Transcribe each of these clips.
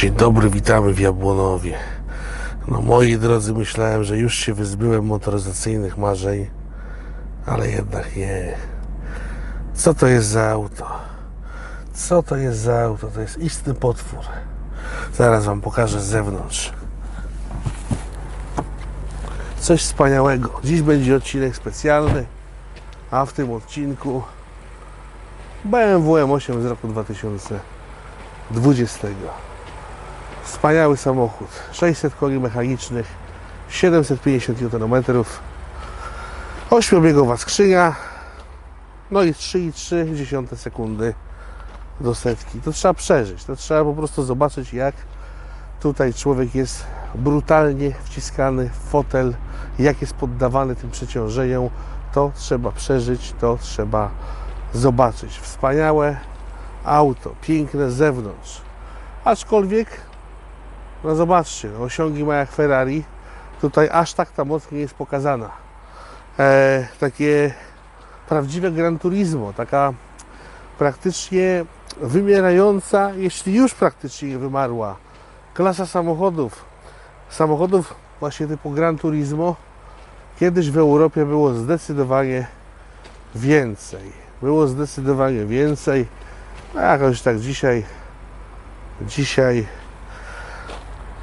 Dzień dobry, witamy w Jabłonowie. No moi drodzy, myślałem, że już się wyzbyłem motoryzacyjnych marzeń, ale jednak nie. Co to jest za auto? Co to jest za auto? To jest istny potwór. Zaraz Wam pokażę z zewnątrz. Coś wspaniałego. Dziś będzie odcinek specjalny, a w tym odcinku BMW M8 z roku 2020. Wspaniały samochód. 600 koni mechanicznych, 750 Nm, 8-biegowa skrzynia, no i 3,3 sekundy do setki. To trzeba przeżyć. To trzeba po prostu zobaczyć, jak tutaj człowiek jest brutalnie wciskany w fotel, jak jest poddawany tym przeciążeniom. To trzeba przeżyć, to trzeba zobaczyć. Wspaniałe auto, piękne z zewnątrz. Aczkolwiek, no zobaczcie, osiągi ma jak Ferrari. Tutaj aż tak ta moc nie jest pokazana. E, takie prawdziwe Gran Turismo, taka praktycznie wymierająca, jeśli już praktycznie nie wymarła, klasa samochodów. Samochodów właśnie typu Gran Turismo kiedyś w Europie było zdecydowanie więcej. Było zdecydowanie więcej. No jakoś tak dzisiaj dzisiaj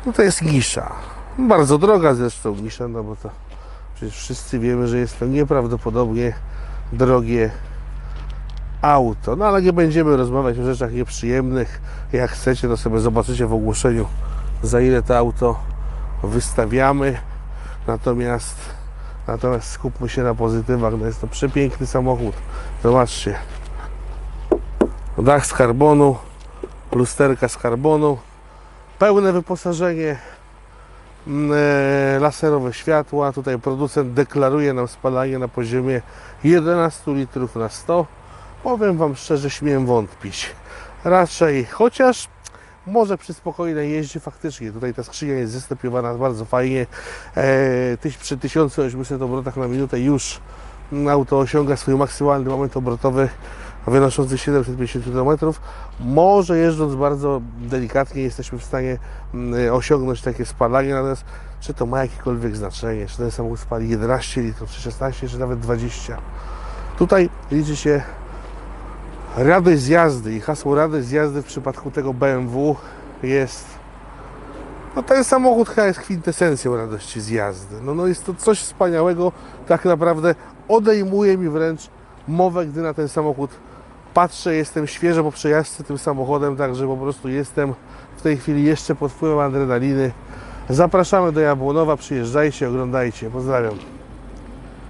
no to jest nisza. Bardzo droga zresztą nisza, no bo to przecież wszyscy wiemy, że jest to nieprawdopodobnie drogie auto. No ale nie będziemy rozmawiać o rzeczach nieprzyjemnych. Jak chcecie, to sobie zobaczycie w ogłoszeniu, za ile to auto wystawiamy. Natomiast natomiast skupmy się na pozytywach. No jest to przepiękny samochód. Zobaczcie. Dach z karbonu, lusterka z karbonu, pełne wyposażenie, mm, e, laserowe światła. Tutaj producent deklaruje nam spalanie na poziomie 11 litrów na 100. Powiem Wam szczerze, śmiem wątpić. Raczej, chociaż może przy spokojnej jeździe faktycznie. Tutaj ta skrzynia jest zestopiowana bardzo fajnie. E, tyś- przy 1800 obrotach na minutę już auto osiąga swój maksymalny moment obrotowy wynoszący 750 km. Może jeżdżąc bardzo delikatnie jesteśmy w stanie mm, osiągnąć takie spalanie, natomiast czy to ma jakiekolwiek znaczenie, czy ten samochód spali 11 litrów, czy 16, czy nawet 20. Tutaj liczy się radość z jazdy i hasło radość z jazdy w przypadku tego BMW jest no ten samochód chyba jest kwintesencją radości z jazdy. No, no jest to coś wspaniałego, tak naprawdę odejmuje mi wręcz mowę, gdy na ten samochód patrzę, jestem świeżo po przejażdżce tym samochodem, także po prostu jestem w tej chwili jeszcze pod wpływem adrenaliny. Zapraszamy do Jabłonowa, przyjeżdżajcie, oglądajcie. Pozdrawiam.